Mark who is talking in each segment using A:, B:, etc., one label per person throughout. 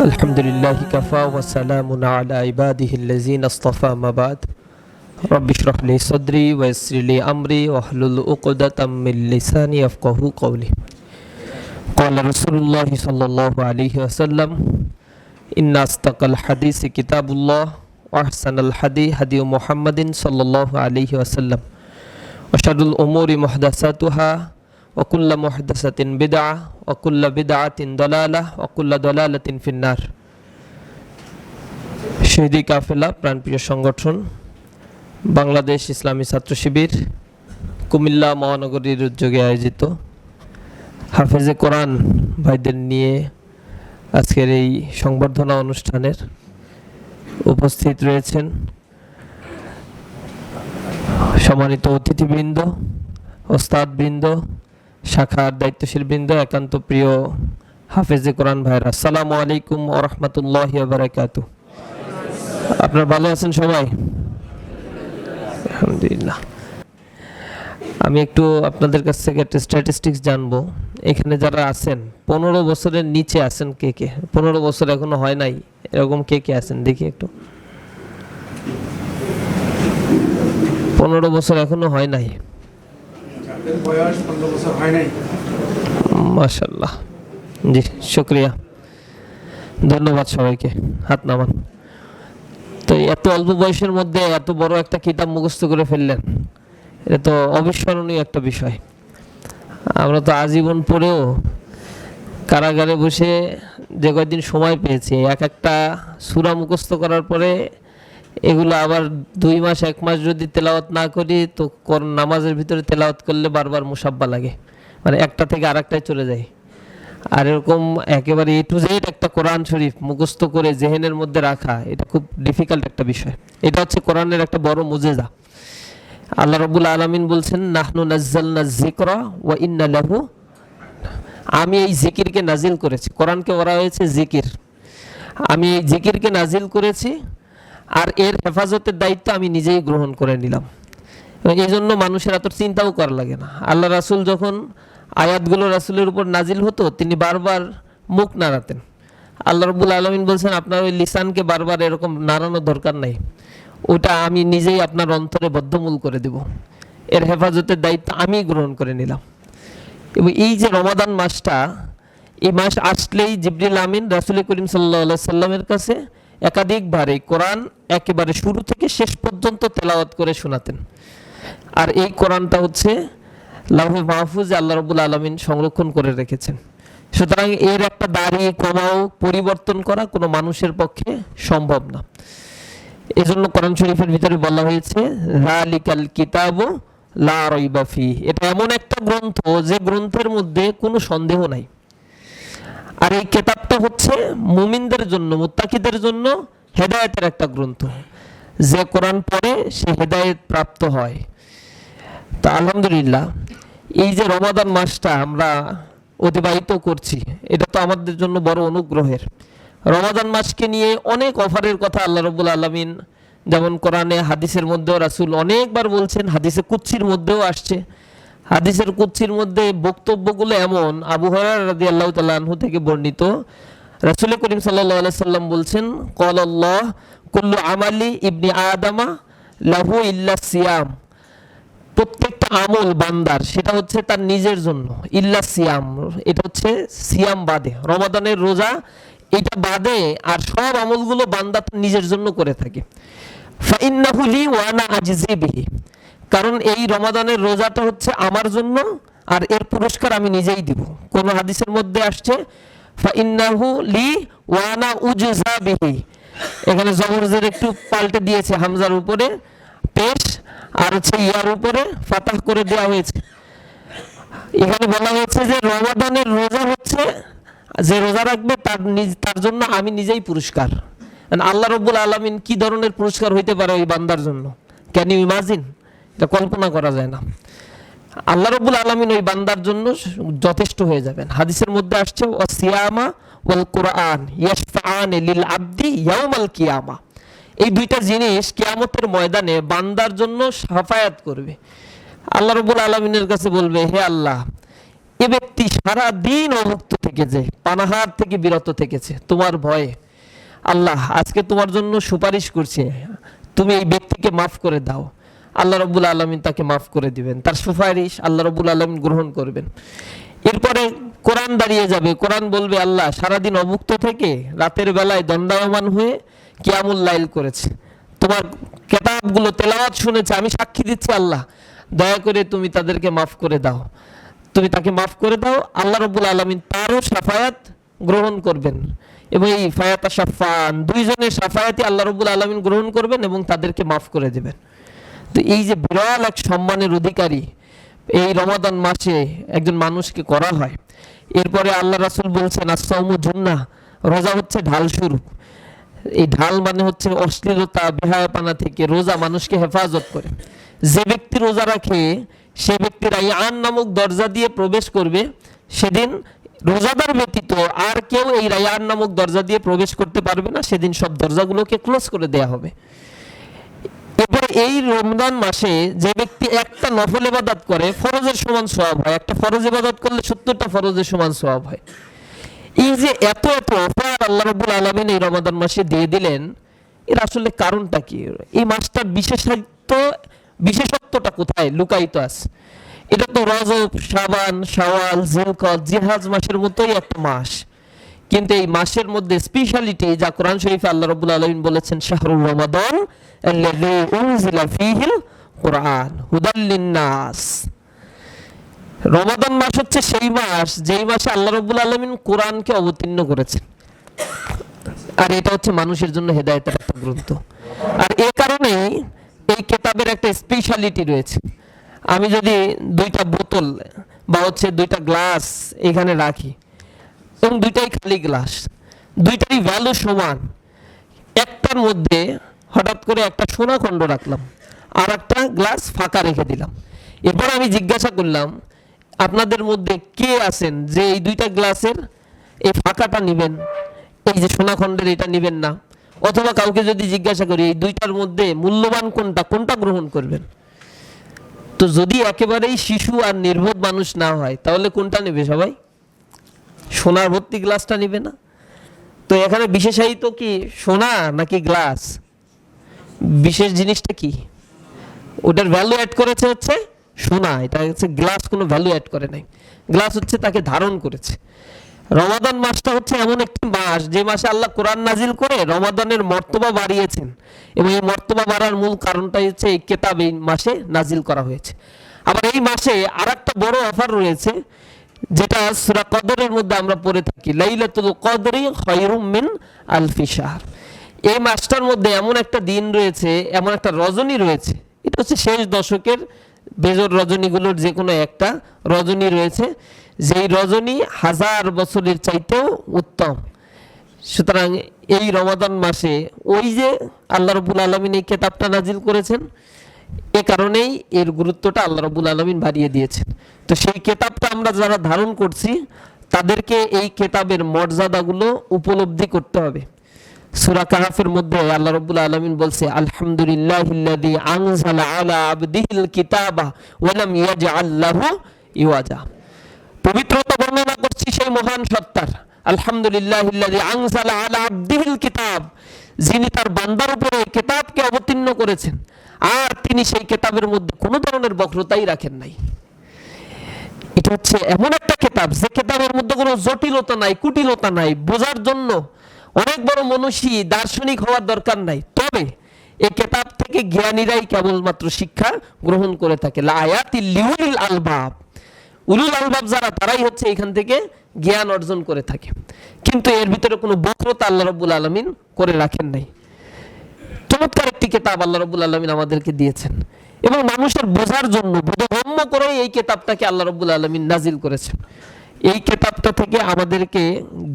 A: الحمد لله كفى وسلام على عباده الذين اصطفى ما بعد. رب اشرح لي صدري ويسر لي أمري واحلل عقدة من لساني يفقه قولي قال رسول الله صلى الله عليه وسلم إن أصدق الحديث كتاب الله وأحسن الحدي هدي محمد صلى الله عليه وسلم. وشر الأمور محدثاتها وكل محدثة بدعة অকুল্লা বিদাতিন দলালাহ অকুল্লা দলালাতিন ফিন্নার। শহীদি কাফেলা, প্রাণপ্রিয় সংগঠন, বাংলাদেশ ইসলামী ছাত্র শিবির, কুমিল্লা মহানগরীর উদ্যোগে আয়োজিত। হাফেজে কোরআন ভাইদের নিয়ে আজকের এই সংবর্ধনা অনুষ্ঠানের উপস্থিত রয়েছেন সম্মানিত অতিথিবৃন্দ, ওস্তাদবৃন্দ শাখার দায়িত্বশীল বৃন্দ, একান্ত প্রিয় হাফেজে কোরআন ভাইরা আসসালামু আলাইকুম ও রহমতুল্লাহ বারাকাত আপনার ভালো আছেন সবাই? আলহামদুলিল্লাহ। আমি একটু আপনাদের কাছ থেকে একটা স্ট্যাটিস্টিক্স জানব। এখানে যারা আছেন, পনেরো বছরের নিচে আছেন কে কে? পনেরো বছর এখনও হয় নাই, এরকম কে কে আছেন? দেখি একটু। পনেরো বছর এখনও হয় নাই। মাশাল্লাহ জি, শুক্রিয়া। ধন্যবাদ সবাইকে, হাত নামান। তো এত অল্প বয়সের মধ্যে এত বড় একটা কিতাব মুখস্থ করে ফেললেন, এটা তো অবিস্মরণীয় একটা বিষয়। আমরা তো আজীবন পড়েও কারাগারে বসে যে কয়দিন সময় পেয়েছি, এক একটা সুরা মুখস্থ করার পরে এগুলো আবার দুই মাস, এক মাস যদি তেলাওয়াত না করি, তো কর- নামাজের ভিতরে তেলাওয়াত করলে বারবার মুসাব্বা লাগে। মানে একটা থেকে আরেকটায় চলে যায়। আর এরকম একেবারে এ টু জেড একটা কোরআন শরীফ মুখস্থ করে জেহেনের মধ্যে রাখা, এটা খুব ডিফিকাল্ট একটা বিষয়। এটা হচ্ছে কোরআনের একটা বড় মুজেজা। আল্লাহ রবুল আলমিন বলছেন, নাহনু নাজ্জালনা যিকরা ওয়া ইন্না লাহু আমি এই জিকিরকে নাজিল করেছি। কোরআনকে ওরা হয়েছে জিকির। আমি এই জিকিরকে নাজিল করেছি আর এর হেফাজতের দায়িত্ব আমি নিজেই গ্রহণ করে নিলাম। এই জন্য মানুষের এত চিন্তাও করা লাগে না। আল্লাহ রাসুল যখন আয়াতগুলো রাসুলের উপর নাজিল হতো, তিনি বারবার মুখ নাড়াতেন। আল্লাহ রবুল আলমিন বলছেন, আপনার ওই লিসানকে বারবার এরকম নাড়ানোর দরকার নাই। ওটা আমি নিজেই আপনার অন্তরে বদ্ধমূল করে দেব। এর হেফাজতের দায়িত্ব আমি গ্রহণ করে নিলাম। এবং এই যে রমাদান মাসটা, এই মাস আসলেই জিবরিল আমিন রাসুল করিম সাল্লা সাল্লামের কাছে একাধিকবার এই কোরআন একেবারে শুরু থেকে শেষ পর্যন্ত তেলাওয়াত করে শোনাতেন। আর এই কোরআনটা হচ্ছে লাভে মাহফুজে আল্লাহ রবুল আলমিন সংরক্ষণ করে রেখেছেন। সুতরাং এর একটা দাড়ি কমাও পরিবর্তন করা কোনো মানুষের পক্ষে সম্ভব না। এজন্য কোরআন শরীফের ভিতরে বলা হয়েছে, রালিকাল কিতাব লা রাইবা ফি এটা এমন একটা গ্রন্থ, যে গ্রন্থের মধ্যে কোনো সন্দেহ নাই। আর এই কেতাবটা হচ্ছে মুমিনদের জন্য, মুত্তাকিদের জন্য হেদায়েতের একটা গ্রন্থ। যে কোরআন পড়ে সে হেদায়েত প্রাপ্ত হয়। তা আলহামদুলিল্লাহ, এই যে রমাদান মাসটা আমরা অতিবাহিত করছি, এটা তো আমাদের জন্য বড় অনুগ্রহের। রমাদান মাসকে নিয়ে অনেক অফারের কথা আল্লাহ রবুল আলমিন, যেমন কোরআনে, হাদিসের মধ্যেও রাসুল অনেকবার বলছেন, হাদিসে কুচ্ছির মধ্যেও আসছে। হাদিসের কুচ্ছির মধ্যে বক্তব্যগুলো এমন। আবু হরার রাদি থেকে বর্ণিত। রাসুল করিম সাল্লাহ সাল্লাম বলছেন কল আল্লাহ কুল্লু আমালি ইবনি আদামা লাহু ইল্লা সিয়াম। প্রত্যেকটা আমল বান্দার, সেটা হচ্ছে তার নিজের জন্য, ইল্লা সিয়াম। এটা হচ্ছে সিয়াম বাদে। রমাদানের রোজা এটা বাদে আর সব আমলগুলো বান্দা তার নিজের জন্য করে থাকে। ফাইন্নাহু লি ওয়ানা আজিজি বিহি। কারণ এই রমাদানের রোজাটা হচ্ছে আমার জন্য আর এর পুরস্কার আমি নিজেই দিব। কোন হাদিসের মধ্যে আসছে লি ওয়ানা উজজা এখানে জবরজের একটু পাল্টে দিয়েছে হামজার উপরে, পেশ, আর হচ্ছে ইয়ার উপরে ফাতাহ করে দেওয়া হয়েছে। এখানে বলা হয়েছে যে রমাদানের রোজা হচ্ছে, যে রোজা রাখবে তার তার জন্য আমি নিজেই পুরস্কার। আল্লাহ রব্বুল আলমিন কি ধরনের পুরস্কার হইতে পারে ওই বান্দার জন্য? ক্যান ইউ ইমাজিন কল্পনা করা যায় না। আল্লাহ রব্বুল আলমিন ওই বান্দার জন্য যথেষ্ট হয়ে যাবেন। হাদিসের মধ্যে আসছে ও সিয়ামা ওয়াল কোরআন ইয়াশফাআন লিল আবদি ইয়াউমাল কিয়ামা। এই দুইটা জিনিস কিয়ামতের ময়দানে বান্দার জন্য সাফায়াত করবে। আল্লাহ রবুল আলমিনের কাছে বলবে, হে আল্লাহ, এ ব্যক্তি সারা দিন অভুক্ত থেকে থেকেছে, পানাহার থেকে বিরত থেকেছে। তোমার ভয়ে আল্লাহ আজকে তোমার জন্য সুপারিশ করছে। তুমি এই ব্যক্তিকে মাফ করে দাও। আল্লাহ রব্বুল আলমিন তাকে মাফ করে দিবেন। তার সুপারিশ আল্লাহ রব্বুল আলমিন গ্রহণ করবেন। এরপরে কোরআন দাঁড়িয়ে যাবে। কোরআন বলবে, আল্লাহ সারাদিন অভুক্ত থেকে রাতের বেলায় দণ্ডায়মান হয়ে কিয়ামুল লাইল করেছে। তোমার কেতাবগুলো তেলাওয়াত শুনেছে, আমি সাক্ষী দিচ্ছি আল্লাহ। দয়া করে তুমি তাদেরকে মাফ করে দাও। তুমি তাকে মাফ করে দাও। আল্লাহ রব্বুল আলমিন তারও সাফায়াত গ্রহণ করবেন। এবং এই ফায়াতা সাফান, দুইজনের সাফায়াতই আল্লাহ রব্বুল আলমিন গ্রহণ করবেন এবং তাদেরকে মাফ করে দেবেন। তো এই যে বিরল এক সম্মানের অধিকারী এই রমাদান মাসে একজন মানুষকে করা হয়। এরপরে আল্লাহ রাসুল বলছেন আসসাউমু জুন্না রোজা হচ্ছে ঢাল স্বরূপ এই ঢাল মানে হচ্ছে অশ্লীলতা, বেহায়াপানা থেকে রোজা মানুষকে হেফাজত করে। যে ব্যক্তি রোজা রাখে, সে ব্যক্তির আন নামক দরজা দিয়ে প্রবেশ করবে। সেদিন রোজাদার ব্যতীত আর কেউ এই রায়ান নামক দরজা দিয়ে প্রবেশ করতে পারবে না। সেদিন সব দরজাগুলোকে ক্লোজ করে দেয়া হবে। এই রমজান মাসে যে ব্যক্তি একটা নফল ইবাদত করে, ফরজের সমান সওয়াব হয়। একটা ফরজ ইবাদত করলে সত্তরটা ফরজের সমান সওয়াব হয়। এই যে এত এত অফার আল্লাহ রবুল আলমিন এই রমাদান মাসে দিয়ে দিলেন, এর আসলে কারণটা কি? এই মাসটার বিশেষত্ব, বিশেষত্বটা কোথায়? লুকায়িত আছে। এটা তো রজব, শাবান, শাওয়াল, জিলকদ জিহাজ মাসের মতোই একটা মাস। কিন্তু এই মাসের মধ্যে স্পেশালিটি যা কোরআন শরীফে আল্লাহ রাব্বুল আলামিন বলেছেন শাহরুর রমাদান আল্লাযী উনজিলা ফীহিল কুরআন, হুদাল লিন্নাস। রমাদান মাস হচ্ছে সেই মাস, যেই মাসে আল্লাহ রাব্বুল আলামিন কোরআনকে অবতীর্ণ করেছেন। আর এটা হচ্ছে মানুষের জন্য হেদায়েতের একটা গ্রন্থ। আর এ কারণে এই কেতাবের একটা স্পেশালিটি রয়েছে। আমি যদি দুইটা বোতল বা হচ্ছে দুইটা গ্লাস এখানে রাখি এবং দুইটাই খালি গ্লাস দুইটারই ভ্যালু সমান। একটার মধ্যে হঠাৎ করে একটা সোনা খণ্ড রাখলাম আর একটা গ্লাস ফাঁকা রেখে দিলাম। এরপর আমি জিজ্ঞাসা করলাম, আপনাদের মধ্যে কে আছেন যে এই দুইটা গ্লাসের এই ফাঁকাটা নেবেন? এই যে সোনা খণ্ডের এটা নেবেন না। অথবা কাউকে যদি জিজ্ঞাসা করি, এই দুইটার মধ্যে মূল্যবান কোনটা? কোনটা গ্রহণ করবেন? তো যদি একেবারেই শিশু আর নির্বোধ মানুষ না হয়, তাহলে কোনটা নেবে সবাই? সোনার ভর্তি গ্লাসটা নেবে না? তো এখানে বিশেষায়িত কি সোনা নাকি গ্লাস? বিশেষ জিনিসটা কি? ওটার ভ্যালু অ্যাড করেছে হচ্ছে সোনা, এটা হচ্ছে গ্লাস, কোনো ভ্যালু অ্যাড করে নাই। গ্লাস হচ্ছে তাকে ধারণ করেছে। রমাদান মাসটা হচ্ছে এমন একটি মাস, যে মাসে আল্লাহ কোরআন নাজিল করে রমাদানের মর্তবা বাড়িয়েছেন। এবং এই মর্তবা বাড়ার মূল কারণটাই হচ্ছে এই কেতাব এই মাসে নাজিল করা হয়েছে। আবার এই মাসে আর একটা বড় অফার রয়েছে যেটা সুরা কদরের মধ্যে আমরা পড়ে থাকি, লাইলাতুল কদরি খয়রুম মিন আলফি শাহর। এই মাসটার মধ্যে এমন একটা দিন রয়েছে, এমন একটা রজনী রয়েছে, এটা হচ্ছে শেষ দশকের বেজর রজনীগুলোর যে কোনো একটা রজনী রয়েছে, যেই রজনী হাজার বছরের চাইতেও উত্তম। সুতরাং এই রমাদান মাসে ওই যে আল্লাহ রবুল আলমিন এই কেতাবটা নাজিল করেছেন এ কারণেই এর গুরুত্বটা আল্লাহ রবুল আলমিন বাড়িয়ে দিয়েছেন। তো সেই কেতাবটা আমরা যারা ধারণ করছি, তাদেরকে এই কেতাবের মর্যাদাগুলো উপলব্ধি করতে হবে। সূরা কাহাফের মধ্যে আল্লাহ রাব্বুল আলামিন বলছে, আলহামদুলিল্লাহিল্লাযী আনজালা আলা আবদিহিল কিতাবা ওয়া লাম ইয়াজআল ইওয়াজা। পবিত্রতা বর্ণনা করছি সেই মহান সত্তার। আলহামদুলিল্লাহিল্লাযী আনজালা আলা আবদিহিল কিতাব। যিনি তার বান্দার উপরে কিতাবকে অবতীর্ণ করেছেন। আর তিনি সেই কেতাবের মধ্যে কোনো ধরনের বক্রতাই রাখেন নাই। এটা হচ্ছে এমন একটা কেতাব যে কেতাবের মধ্যে কোনো জটিলতা নাই, কুটিলতা নাই, বোঝার জন্য অনেক বড় মনীষী দার্শনিক হওয়ার দরকার নাই। তবে এই কেতাব থেকে জ্ঞানীরাই কেবলমাত্র শিক্ষা গ্রহণ করে থাকে। লায়াতি লিউল আলবাব। উলুল আলবাব যারা, তারাই হচ্ছে এখান থেকে জ্ঞান অর্জন করে থাকে। কিন্তু এর ভিতরে কোনো বক্রতা আল্লাহ রব্বুল আলমিন করে রাখেন নাই। চমৎকার একটি কেতাব আল্লাহ রব্বুল আলমিন আমাদেরকে দিয়েছেন। এবং মানুষের বোঝার জন্য, বোধগম্য করে এই কেতাবটাকে আল্লাহ রব্বুল আলমিন নাজিল করেছেন। এই কেতাবটা থেকে আমাদেরকে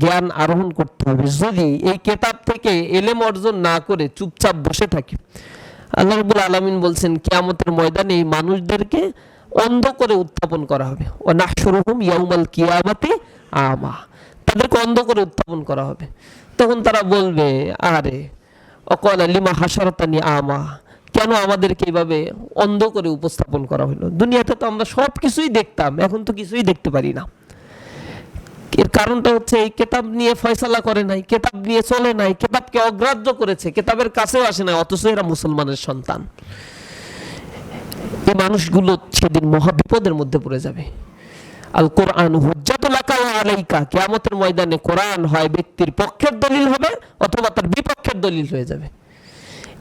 A: জ্ঞান আরোহণ করতে হবে। যদি এই কেতাব থেকে এলেম অর্জন না করে চুপচাপ বসে থাকি, আল্লাহ রব্বুল আলমিন বলছেন, কিয়ামতের ময়দানে এই মানুষদেরকে অন্ধ করে উত্থাপন করা হবে। ও নাহশুরুহুম ইয়াউমাল কিয়ামাতি আমা তাদেরকে অন্ধ করে উত্থাপন করা হবে। তখন তারা বলবে, আরে অকল লিমা হাসরতানি আমা কেন আমাদেরকে এইভাবে অন্ধ করে উপস্থাপন করা হলো? দুনিয়াতে তো আমরা সব কিছুই দেখতাম, এখন তো কিছুই দেখতে পারি না। এর কারণটা হচ্ছে এই কেতাব নিয়ে ফয়সালা করে নাই, কেতাব নিয়ে চলে নাই, কেতাবকে অগ্রাহ্য করেছে, কেতাবের কাছেও আসে নাই, অথচ এরা মুসলমানের সন্তান। এই মানুষগুলো সেদিন মহা বিপদের মধ্যে পড়ে যাবে। আল কোরআন হুজ্জাতুলাকা ওয়া আলাইকা। কিয়ামতের ময়দানে কোরআন হয় ব্যক্তির পক্ষের দলিল হবে অথবা তার বিপক্ষের দলিল হয়ে যাবে।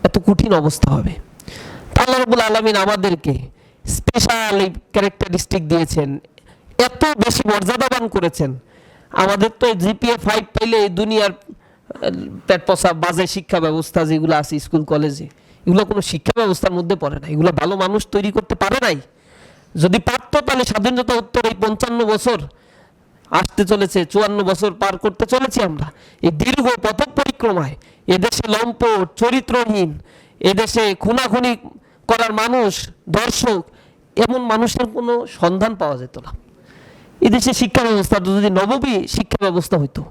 A: এত কঠিন অবস্থা হবে। আল্লাহ রাব্বুল আলামিন আমাদেরকে স্পেশাল এই ক্যারেক্টারিস্টিক দিয়েছেন। এত বেশি মর্যাদাবান করেছেন। আমাদের তো জিপিএ ফাইভ পেলে এই দুনিয়ার পেট পচা বাজে শিক্ষা ব্যবস্থা যেগুলো আছে, স্কুল, কলেজে, এগুলো কোনো শিক্ষা ব্যবস্থার মধ্যে পড়ে না। এগুলো ভালো মানুষ তৈরি করতে পারে নাই। যদি পারতো তাহলে স্বাধীনতা উত্তর এই পঞ্চান্ন বছর আসতে চলেছে, চুয়ান্ন বছর পার করতে চলেছি আমরা। এই দীর্ঘ পথ পরিক্রমায় এদেশে লম্পট, চরিত্রহীন, এদেশে খুনাখুনি করার মানুষ, দর্শক, এমন মানুষের কোনো সন্ধান পাওয়া যেত না। এদেশে শিক্ষা ব্যবস্থা, যদি নববী শিক্ষা ব্যবস্থা হইতো,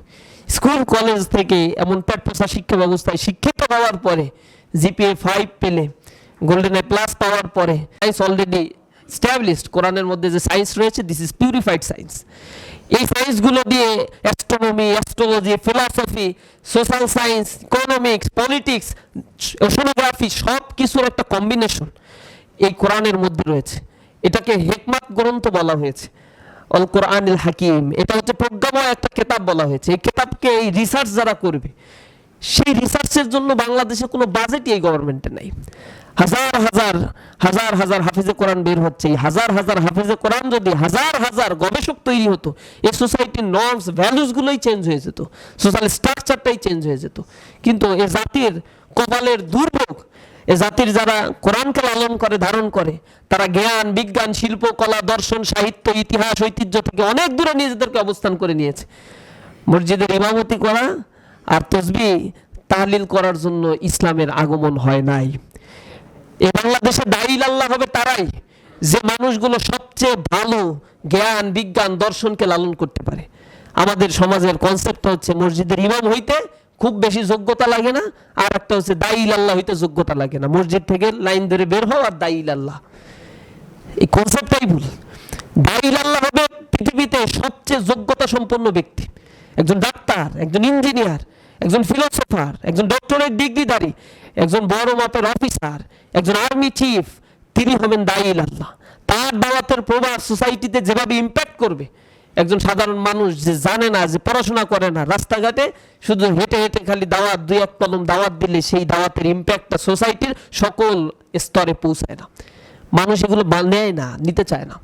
A: স্কুল, কলেজ থেকে এমন পেটপোষা শিক্ষা ব্যবস্থায় শিক্ষিত হওয়ার পরে, জিপিএ ফাইভ পেলে গোল্ডেন এ প্লাস পাওয়ার পরে অলরেডি স্ট্যাবলিশড কোরআনের মধ্যে যে সায়েন্স রয়েছে দিস ইজ পিউরিফাইড সায়েন্স এই সায়েন্সগুলো দিয়ে astronomy astrology philosophy social science economics politics oceanography সব কিছুর একটা কম্বিনেশন এই কোরআনের মধ্যে রয়েছে। এটাকে হেকমাত গ্রন্থ বলা হয়েছে। অল কোরআনিল হাকিম, এটা হচ্ছে প্রজ্ঞাময় একটা কেতাব বলা হয়েছে। এই কেতাবকে এই রিসার্চ যারা করবে, সেই রিসার্চের জন্য বাংলাদেশে কোনো বাজেটই এই গভর্নমেন্টে নাই। হাজার হাজার হাজার হাজার হাফিজে কোরআন বের হচ্ছে। এই হাজার হাজার হাফিজে কোরআন যদি হাজার হাজার গবেষক তৈরি হতো এই সোসাইটির নর্মস ভ্যালুসগুলোই চেঞ্জ হয়ে যেত সোশ্যাল স্ট্রাকচারটাই চেঞ্জ হয়ে যেত। কিন্তু এ জাতির কপালের দুর্ভোগ, এ জাতির যারা কোরআনকে লালন করে, ধারণ করে, তারা জ্ঞান, বিজ্ঞান, শিল্প, কলা, দর্শন, সাহিত্য, ইতিহাস, ঐতিহ্য থেকে অনেক দূরে নিজেদেরকে অবস্থান করে নিয়েছে। মসজিদের ইমামতি করা আর তসবি তাহলিল করার জন্য ইসলামের আগমন হয় নাই। এ বাংলাদেশে দায়ী আল্লাহ হবে তারাই যে মানুষগুলো সবচেয়ে ভালো জ্ঞান, বিজ্ঞান, দর্শনকে লালন করতে পারে। আমাদের সমাজের কনসেপ্ট হচ্ছে মসজিদের ইমাম হইতে খুব বেশি যোগ্যতা লাগে না, আর একটা হচ্ছে দায়ী আল্লাহ হইতে যোগ্যতা লাগে না। মসজিদ থেকে লাইন ধরে বের হও আর দায়ী আল্লাহ এই কনসেপ্টটাই ভুল। দায়ীল আল্লাহ হবে পৃথিবীতে সবচেয়ে যোগ্যতা সম্পন্ন ব্যক্তি। একজন ডাক্তার, একজন ইঞ্জিনিয়ার একজন ফিলোসফার একজন ডক্টরেট ডিগ্রিধারী, একজন বড় মাপের অফিসার একজন আর্মি চিফ তিনি হবেন দায়ীল আল্লাহ। তার দাওয়াতের প্রভাব সোসাইটিতে যেভাবে ইম্প্যাক্ট করবে, একজন সাধারণ মানুষ যে জানে না, যে পড়াশোনা করে না, রাস্তাঘাটে শুধু হেঁটে হেঁটে খালি দাওয়াত দুই এক কলম দাওয়াত দিলে সেই দাওয়াতের ইম্প্যাক্টটা সোসাইটির সকল স্তরে পৌঁছায় না। মানুষ এগুলো নেয় না, নিতে চায় না।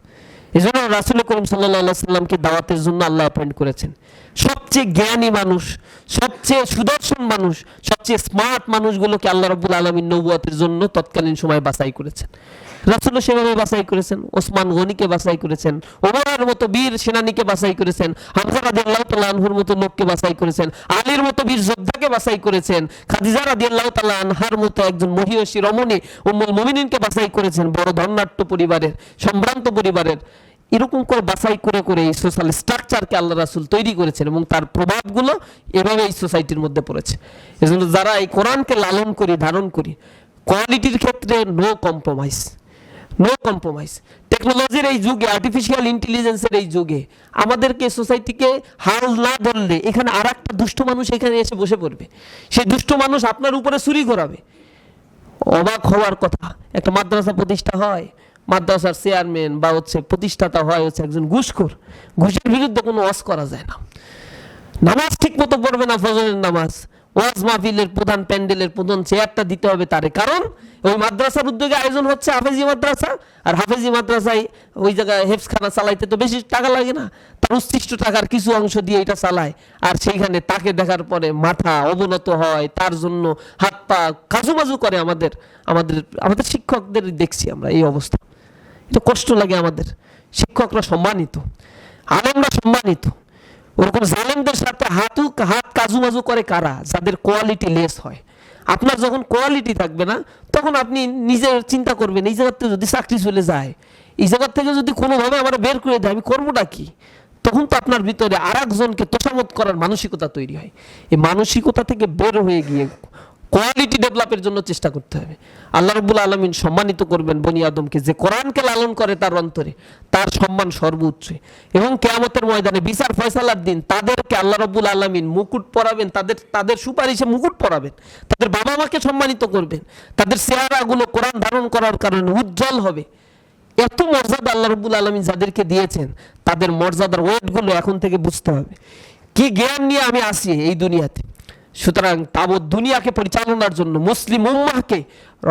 A: এই জন্য রাসুল করিম সাল্লাহ সাল্লামকে দাওয়াতের জন্য আল্লাহ অ্যাপয়েন্ট করেছেন। সবচেয়ে জ্ঞানী মানুষ, সবচেয়ে সুদর্শন মানুষ, সবচেয়ে স্মার্ট মানুষগুলোকে আল্লাহ রবুল আলমী নবুয়াতের জন্য তৎকালীন সময় বাছাই করেছেন। রাসুল সেভাবে বাছাই করেছেন, ওসমান গনিকে বাছাই করেছেন, ওমরের মতো বীর সেনানীকে বাছাই করেছেন, হামজা রাদি আল্লাহ আনহুর মতো লোককে বাছাই করেছেন, আলীর মতো বীর যোদ্ধাকে বাছাই করেছেন, খাদিজা রাদি আল্লাহ আনহার মতো একজন মহিয়সী রমণী উম্মুল মুমিনিনকে বাছাই করেছেন, বড় ধর্নাট্য পরিবারের, সম্ভ্রান্ত পরিবারের। এরকম করে বাছাই করে করে এই সোশ্যাল স্ট্রাকচারকে আল্লাহ রাসুল তৈরি করেছেন এবং তার প্রভাবগুলো এভাবে এই সোসাইটির মধ্যে পড়েছে। এজন্য যারা এই কোরআনকে লালন করি, ধারণ করি কোয়ালিটির ক্ষেত্রে নো কম্প্রোমাইজ নো কম্প্রোমাইজ টেকনোলজির এই যুগে আর্টিফিশিয়াল ইন্টেলিজেন্সের এই যুগে, আমাদেরকে সোসাইটিকে হাল না ধরলে এখানে আর একটা দুষ্ট মানুষ এখানে এসে বসে পড়বে। সেই দুষ্ট মানুষ আপনার উপরে চুরি করাবে অবাক হওয়ার কথা, একটা মাদ্রাসা প্রতিষ্ঠা হয়, মাদ্রাসার চেয়ারম্যান বা হচ্ছে প্রতিষ্ঠাতা হয় হচ্ছে একজন ঘুষখোর। ঘুষের বিরুদ্ধে কোনো ওয়াজ করা যায় না। নামাজ ঠিক মতো পড়বে না ফজরের নামাজ। ওয়াজ মাহফিলের প্রধান, প্যান্ডেলের প্রধান চেয়ারটা দিতে হবে তারে। কারণ ওই মাদ্রাসার উদ্যোগে আয়োজন হচ্ছে হাফেজি মাদ্রাসা, আর হাফেজি মাদ্রাসায় ওই জায়গায় হেফসখানা চালাইতে তো বেশি টাকা লাগে না। তার উচ্ছিষ্ট টাকার কিছু অংশ দিয়ে এটা চালায়, আর সেইখানে তাকে দেখার পরে মাথা অবনত হয়, তার জন্য হাত পা কাজু কাজুমাজু করে আমাদের আমাদের আমাদের শিক্ষকদের দেখছি আমরা এই অবস্থা। এটা কষ্ট লাগে আমাদের, শিক্ষকরা সম্মানিত, আলেমরা সম্মানিত। ওরকম জালেমদের সাথে হাতু হাত কাজু মাজু করে কারা? যাদের কোয়ালিটি লেস হয়। আপনার যখন কোয়ালিটি থাকবে না, তখন আপনি নিজের চিন্তা করবেন, এই জায়গার থেকে যদি চাকরি চলে যায়, এই জায়গার থেকে যদি কোনোভাবে আমার বের করে দেয়, আমি করবোটা কি? তখন তো আপনার ভিতরে আর একজনকে তোষামত করার মানসিকতা তৈরি হয়। এই মানসিকতা থেকে বের হয়ে গিয়ে কোয়ালিটি ডেভেলপের জন্য চেষ্টা করতে হবে। আল্লাহ রব্বুল আলমিন সম্মানিত করবেন বনি আদমকে যে কোরআনকে লালন করে তার অন্তরে, তার সম্মান সর্বোচ্চ। এবং কেয়ামতের ময়দানে বিচার ফয়সালার দিন তাদেরকে আল্লাহ রব্বুল আলমিন মুকুট পরাবেন, তাদের তাদের সুপারিশে মুকুট পরাবেন, তাদের বাবা মাকে সম্মানিত করবেন, তাদের চেহারাগুলো কোরআন ধারণ করার কারণে উজ্জ্বল হবে। এত মর্যাদা আল্লাহ রব্বুল আলমিন যাদেরকে দিয়েছেন, তাদের মর্যাদার ওয়েটগুলো এখন থেকে বুঝতে হবে। কি জ্ঞান নিয়ে আমি আসি এই দুনিয়াতে? সুতরাং তাবৎ দুনিয়াকে পরিচালনার জন্য, মুসলিম উম্মাহকে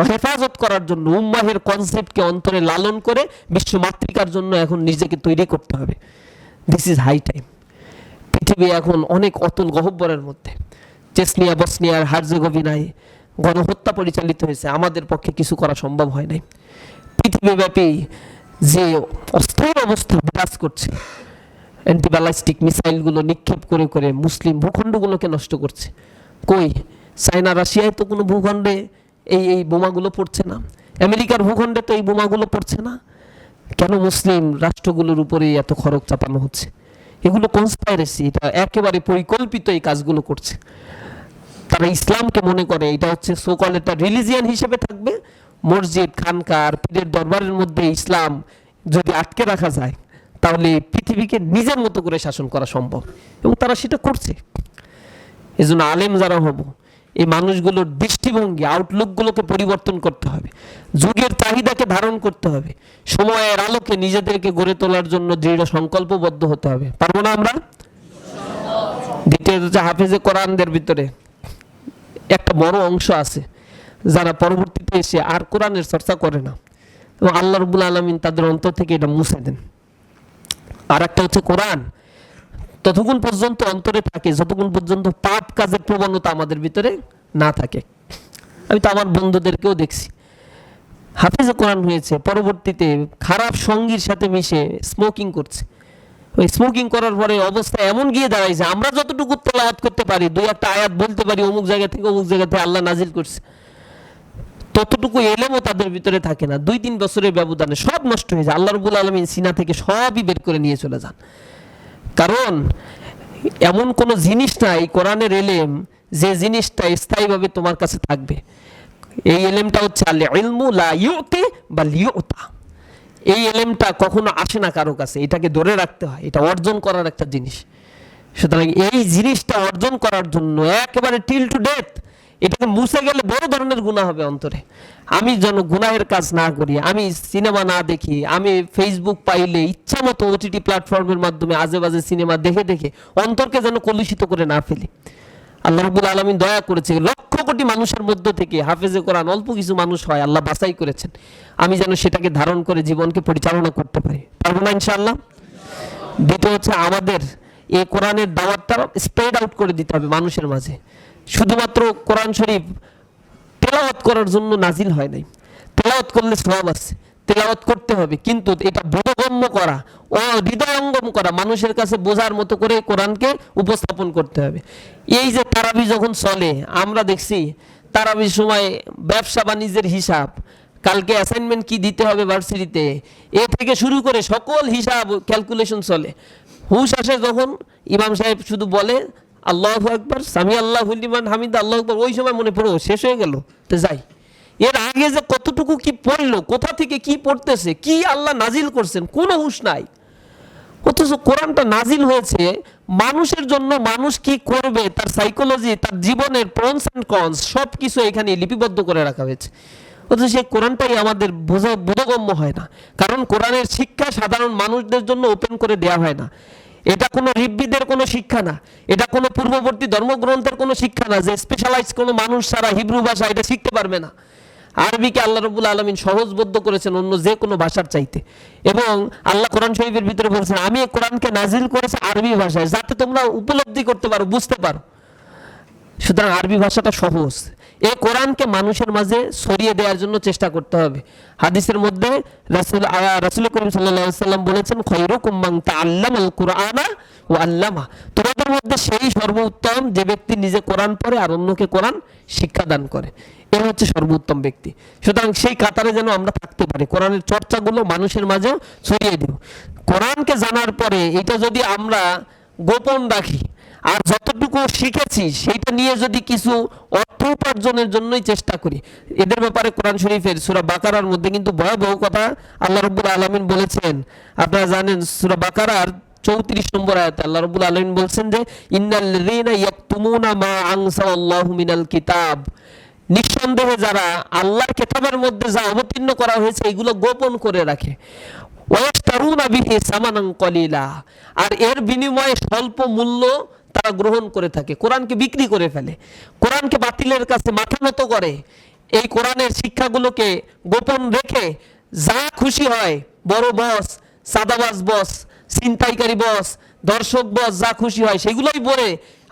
A: হেফাজত করার জন্য উম্মাহের কনসেপ্টকে অন্তরে লালন করে বিশ্ব মাতৃকার জন্য এখন নিজেকে তৈরি করতে হবে। দিস ইজ হাই টাইম পৃথিবী এখন অনেক অতুল গহব্বরের মধ্যে। চেসনিয়া, বসনিয়ার হার্জেগোভিনায় গণহত্যা পরিচালিত হয়েছে। আমাদের পক্ষে কিছু করা সম্ভব হয় নাই। পৃথিবীব্যাপী যে অস্থির অবস্থা বিরাজ করছে অ্যান্টিব্যালাস্টিক মিসাইলগুলো নিক্ষেপ করে করে মুসলিম ভূখণ্ডগুলোকে নষ্ট করছে। কই? চায়না, রাশিয়ায় তো কোনো ভূখণ্ডে এই এই বোমাগুলো পড়ছে না। আমেরিকার ভূখণ্ডে তো এই বোমাগুলো পড়ছে না। কেন মুসলিম রাষ্ট্রগুলোর উপরে এত খরচ চাপানো হচ্ছে? এগুলো কনস্পাইরেসি এটা একেবারে পরিকল্পিত এই কাজগুলো করছে। তারা ইসলামকে মনে করে, এটা হচ্ছে সোকল একটা রিলিজিয়ান হিসেবে থাকবে। মসজিদ, খানকার, পীরের দরবারের মধ্যে ইসলাম যদি আটকে রাখা যায় তাহলে পৃথিবীকে নিজের মতো করে শাসন করা সম্ভব। এবং তারা সেটা করছে। এই জন্য আলেম যারা হব, এই মানুষগুলোর দৃষ্টিভঙ্গি আউটলুকগুলোকে পরিবর্তন করতে হবে। যুগের চাহিদাকে ধারণ করতে হবে। সময়ের আলোকে নিজেদেরকে গড়ে তোলার জন্য দৃঢ় সংকল্পবদ্ধ হতে হবে। পারব না আমরা? দ্বিতীয়ত হচ্ছে হাফেজে কোরআনদের ভিতরে একটা বড় অংশ আছে, যারা পরবর্তীতে এসে আর কোরআনের চর্চা করে না। এবং আল্লাহ রবুল আলমিন তাদের অন্তর থেকে এটা মুছে দেন। আর একটা হচ্ছে কোরআন। ততক্ষণ পর্যন্ত অন্তরে থাকে, যতক্ষণ পর্যন্ত পাপ কাজের প্রবণতা আমাদের ভিতরে না থাকে। আমি তো আমার বন্ধুদেরকেও দেখছি। হাফিজে কোরআন হয়েছে, পরবর্তীতে খারাপ সঙ্গীর সাথে মিশে স্মোকিং করছে। ওই স্মোকিং করার পরে অবস্থা এমন গিয়ে দাঁড়াইছে আমরা যতটুকু তেলাওয়াত করতে পারি, দুই একটা আয়াত বলতে পারি, অমুক জায়গা থেকে অমুক জায়গা থেকে আল্লাহ নাজিল করছে। ততটুকু এলেমও তাদের ভিতরে থাকে না। দুই তিন বছরের ব্যবধানে সব নষ্ট হয়ে যায়। আল্লাহ রবুল আলমিন সিনা থেকে সবই বের করে নিয়ে চলে যান। কারণ এমন কোনো জিনিস নাই কোরআনের এলেম, যে জিনিসটা স্থায়ীভাবে তোমার কাছে থাকবে। এই এলেমটা হচ্ছে আল ইলমু লা ইউতে বা লিউতা। এই এলেমটা কখনো আসে না কারও কাছে। এটাকে ধরে রাখতে হয়। এটা অর্জন করার একটা জিনিস। সুতরাং এই জিনিসটা অর্জন করার জন্য একেবারে টিল টু ডেথ এটাকে মুছে গেলে বড় ধরনের গুণা হবে অন্তরে। আমি যেন গুনাহের কাজ না করি, আমি সিনেমা না দেখি, আমি ফেসবুক পাইলে ইচ্ছা মতো ওটিটি প্ল্যাটফর্মের মাধ্যমে আজে বাজে সিনেমা দেখে দেখে অন্তরকে যেন কলুষিত করে না ফেলি। আল্লাহ রবুল আলমিন দয়া করেছে, লক্ষ কোটি মানুষের মধ্য থেকে হাফেজে কোরআন অল্প কিছু মানুষ হয়, আল্লাহ বাছাই করেছেন। আমি যেন সেটাকে ধারণ করে জীবনকে পরিচালনা করতে পারি। পারব না ইনশাআল্লাহ? দ্বিতীয় হচ্ছে আমাদের এই কোরআনের দাওয়াতটা স্প্রেড আউট করে দিতে হবে মানুষের মাঝে। শুধুমাত্র কোরআন শরীফ তেলাওয়াত করার জন্য নাজিল হয় নাই। তেলাওয়াত করলে সব আছে, তেলাওয়াত করতে হবে, কিন্তু এটা বোধগম্য করা ও হৃদয়ঙ্গম করা, মানুষের কাছে বোঝার মতো করে কোরআনকে উপস্থাপন করতে হবে। এই যে তারাবি যখন চলে, আমরা দেখছি তারাবির সময় ব্যবসা বাণিজ্যের হিসাব, কালকে অ্যাসাইনমেন্ট কি দিতে হবে ভার্সিটিতে এ থেকে শুরু করে সকল হিসাব ক্যালকুলেশন চলে। হুশ আসে যখন, ইমাম সাহেব শুধু বলে আল্লাহ একবার সামি আল্লাহ হুলিমান হামিদ, আল্লাহ আকবর। ওই সময় মনে পড়ো শেষ হয়ে গেল। তো যাই। এর আগে যে কতটুকু কি পড়ল, কোথা থেকে কি পড়তেছে, কি আল্লাহ নাজিল করছেন, কোনো হুশ নাই। অথচ কোরআনটা নাজিল হয়েছে, মানুষের জন্য মানুষ কি করবে, তার সাইকোলজি তার জীবনের প্রনস অ্যান্ড কনস সব কিছু এখানে লিপিবদ্ধ করে রাখা হয়েছে। অথচ সেই কোরআনটাই আমাদের বোঝা বোধগম্য হয় না। কারণ কোরআনের শিক্ষা সাধারণ মানুষদের জন্য ওপেন করে দেওয়া হয় না। এটা কোনো রিব্বিদের কোনো শিক্ষা না। এটা কোনো পূর্ববর্তী ধর্মগ্রন্থের কোনো শিক্ষা না যে স্পেশালাইজ কোনো মানুষ ছাড়া হিব্রু ভাষা এটা শিখতে পারবে না। আরবিকে আল্লাহ রবুল আলমিন সহজবদ্ধ করেছেন অন্য যে কোনো ভাষার চাইতে। এবং আল্লাহ কোরআন শরীফের ভিতরে বলছেন, আমি কোরআনকে নাজিল করেছি আরবি ভাষায়, যাতে তোমরা উপলব্ধি করতে পারো, বুঝতে পারো। সুতরাং আরবি ভাষাটা সহজ। এই কোরআনকে মানুষের মাঝে ছড়িয়ে দেওয়ার জন্য চেষ্টা করতে হবে। হাদিসের মধ্যে রাসুল রাসুল করিম সাল্লাম বলেছেন খৈর খৈরকুম মান তাআল্লাম আল কুরআনা ও আল্লামা তোমাদের মধ্যে সেই সর্বোত্তম যে ব্যক্তি নিজে কোরআন পড়ে আর অন্যকে কোরআন শিক্ষা দান করে। এ হচ্ছে সর্বোত্তম ব্যক্তি। সুতরাং সেই কাতারে যেন আমরা থাকতে পারি। কোরআনের চর্চাগুলো মানুষের মাঝেও ছড়িয়ে দিব। কোরআনকে জানার পরে এটা যদি আমরা গোপন রাখি আর যতটুকু শিখেছি, সেইটা নিয়ে যদি কিছু অর্থ উপার্জনের জন্যই চেষ্টা করি। এদের ব্যাপারে কোরআন শরীফের সুরা বাকারার মধ্যে কিন্তু ভয়াবহ কথা আল্লাহ রব্বুল আলমিন বলেছেন। আপনারা জানেন সুরা বাকারার চৌত্রিশ নম্বর আয়াতে আল্লাহ রব্বুল আলমিন বলছেন যে, ইন্নাল্লাযীনা ইয়াকতুমুনা মা আনসালাল্লাহু মিনাল কিতাব। নিঃসন্দেহে যারা আল্লাহর কেতাবের মধ্যে যা অবতীর্ণ করা হয়েছে, এগুলো গোপন করে রাখে। ওয়াস্তারুনা বিহি সামানান কলিলা। আর এর বিনিময়ে স্বল্প মূল্য তারা গ্রহণ করে থাকে, কোরআনকে বিক্রি করে ফেলে, কোরআনকে বাতিলের কাছে মাথা নত করে, এই কোরআনের শিক্ষাগুলোকে গোপন রেখে যা খুশি হয়, বড় বস সাদাবাজ বস ছিনতাইকারী বস দর্শক বস যা খুশি হয়, সেগুলোই বলে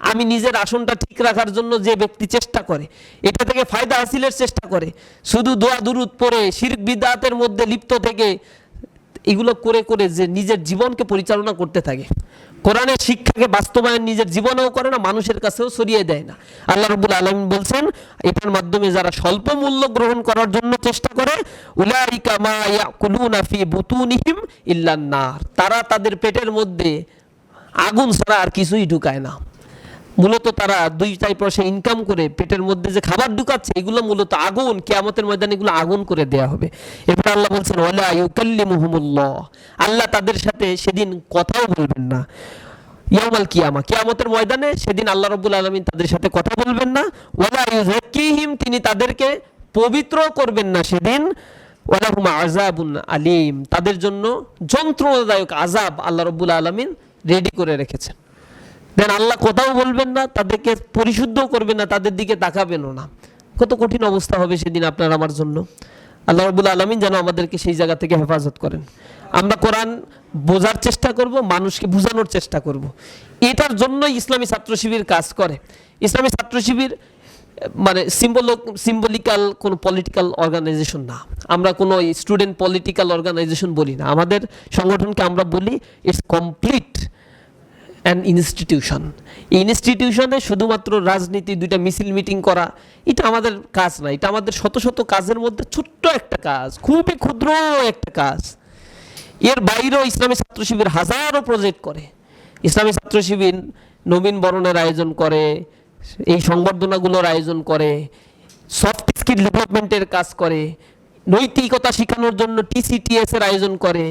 A: আমি নিজের আসনটা ঠিক রাখার জন্য যে ব্যক্তি চেষ্টা করে, এটা থেকে ফায়দা হাসিলের চেষ্টা করে, শুধু দোয়া দুরুদ পরে শিরক বিদাতের মধ্যে লিপ্ত থেকে, এগুলো করে করে যে নিজের জীবনকে পরিচালনা করতে থাকে। কোরআনের শিক্ষাকে বাস্তবায়ন নিজের জীবনেও করে না, মানুষের কাছেও সরিয়ে দেয় না। আল্লাহ রবুল আলম বলছেন, এটার মাধ্যমে যারা স্বল্প মূল্য গ্রহণ করার জন্য চেষ্টা করে, উলাইকা তারা তাদের পেটের মধ্যে আগুন ছাড়া আর কিছুই ঢুকায় না। মূলত তারা দুই চাই পয়সা ইনকাম করে পেটের মধ্যে যে খাবার ঢুকাচ্ছে, এগুলো মূলত আগুন, কেয়ামতের ময়দানে এগুলো আগুন করে দেয়া হবে। এরপর আল্লাহ বলছেন, ওয়ালা ইউকাল্লিমুহুমুল্লাহ। আল্লাহ তাদের সাথে সেদিন কথাও বলবেন না। ইয়ামাল কিয়ামা, কিয়ামতের ময়দানে সেদিন আল্লাহ রাব্বুল আলামিন তাদের সাথে কথা বলবেন না। ওয়ালা ইউযাক্কিহিম, তিনি তাদেরকে পবিত্র করবেন না সেদিন। ওয়ালাহুম আযাবুন আলিম, তাদের জন্য যন্ত্রণাদায়ক আযাব আল্লাহ রাব্বুল আলামিন রেডি করে রেখেছেন। দেন আল্লাহ কোথাও বলবেন না, তাদেরকে পরিশুদ্ধ করবেন না, তাদের দিকে তাকাবেনও না। কত কঠিন অবস্থা হবে সেদিন আপনার আমার জন্য। আল্লাহ রবুল আলমিন যেন আমাদেরকে সেই জায়গা থেকে হেফাজত করেন। আমরা কোরআন বোঝার চেষ্টা করব, মানুষকে বোঝানোর চেষ্টা করব। এটার জন্যই ইসলামী ছাত্র শিবির কাজ করে। ইসলামী ছাত্র শিবির মানে সিম্বল সিম্বলিক্যাল কোনো পলিটিক্যাল অর্গানাইজেশন না। আমরা কোনো স্টুডেন্ট পলিটিক্যাল অর্গানাইজেশন বলি না। আমাদের সংগঠনকে আমরা বলি ইটস কমপ্লিট অ্যান ইনস্টিটিউশন ইনস্টিটিউশনে শুধুমাত্র রাজনীতি, দুইটা মিছিল মিটিং করা, এটা আমাদের কাজ না। এটা আমাদের শত শত কাজের মধ্যে ছোট্ট একটা কাজ, খুবই ক্ষুদ্র একটা কাজ। এর বাইরেও ইসলামী ছাত্র শিবির হাজারো প্রজেক্ট করে। ইসলামী ছাত্র শিবির নবীন বরণের আয়োজন করে, এই সংবর্ধনাগুলোর আয়োজন করে সফট স্কিল ডেভেলপমেন্টের কাজ করে, নৈতিকতা শেখানোর জন্য টিসিটিএস এর আয়োজন করে।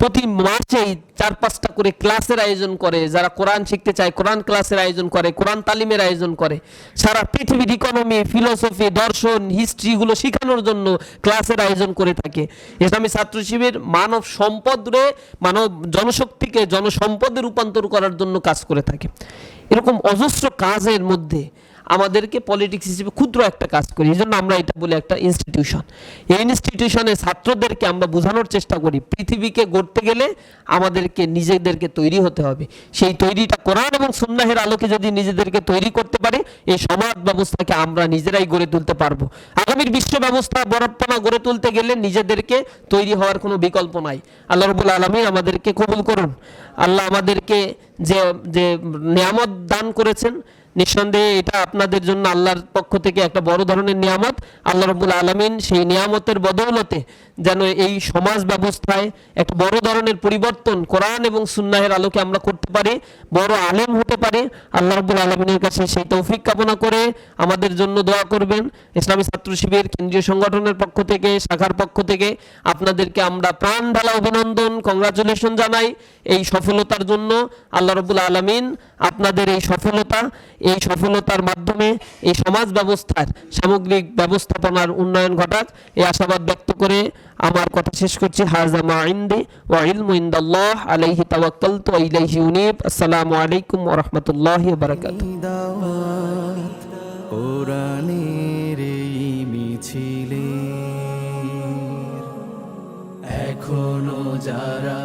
A: প্রতি মাসেই চার পাঁচটা করে ক্লাসের আয়োজন করে, যারা কোরআন শিখতে চায় কোরআন ক্লাসের আয়োজন করে, কোরআন তালিমের আয়োজন করে। সারা পৃথিবীর ইকোনমি ফিলোসফি দর্শন হিস্ট্রিগুলো শেখানোর জন্য ক্লাসের আয়োজন করে থাকে। ইসলামী ছাত্র শিবির মানব সম্পদরে মানব জনশক্তিকে জনসম্পদে রূপান্তর করার জন্য কাজ করে থাকে। এরকম অজস্র কাজের মধ্যে আমাদেরকে পলিটিক্স হিসেবে ক্ষুদ্র একটা কাজ করি। এই জন্য আমরা এটা বলি একটা ইনস্টিটিউশন এই ইনস্টিটিউশনের ছাত্রদেরকে আমরা বোঝানোর চেষ্টা করি, পৃথিবীকে গড়তে গেলে আমাদেরকে নিজেদেরকে তৈরি হতে হবে। সেই তৈরিটা কোরআন এবং সুন্নাহের আলোকে যদি নিজেদেরকে তৈরি করতে পারে, এই সমাজ ব্যবস্থাকে আমরা নিজেরাই গড়ে তুলতে পারব। আগামীর বিশ্ব ব্যবস্থা বরপ্পনা গড়ে তুলতে গেলে নিজেদেরকে তৈরি হওয়ার কোনো বিকল্প নাই। আল্লাহ রবুল আলমী আমাদেরকে কবুল করুন। আল্লাহ আমাদেরকে যে যে নিয়ামত দান করেছেন নিঃসন্দেহে এটা আপনাদের জন্য আল্লাহর পক্ষ থেকে একটা বড় ধরনের নিয়ামত। আল্লাহ রবুল আলমিন সেই নিয়ামতের বদৌলতে যেন এই সমাজ ব্যবস্থায় একটা বড় ধরনের পরিবর্তন কোরআন এবং সুন্নাহের আলোকে আমরা করতে পারি, বড় আলেম হতে পারি। আল্লাহ রবুল আলমিনের কাছে সেই তৌফিক কামনা করে আমাদের জন্য দোয়া করবেন। ইসলামী ছাত্র শিবির, কেন্দ্রীয় সংগঠনের পক্ষ থেকে, শাখার পক্ষ থেকে আপনাদেরকে আমরা প্রাণ ঢালা অভিনন্দন কংগ্রাচুলেশন জানাই এই সফলতার জন্য। আল্লাহ রবুল আলমিন আপনাদের এই সফলতা এই সফলতার মাধ্যমে এই সমাজ ব্যবস্থার সামগ্রিক ব্যবস্থাপনার উন্নয়ন ঘটাক। এই আশাবাদ ব্যক্ত করে আমার কথা শেষ করছি। হাজা মা ইন্দি ওয়া আলাইহি ইলাইহি উনীব আসসালামু আলাইকুম ওয়া রাহমাতুল্লাহি ওয়া বারাকাতুহু।
B: এখনও যারা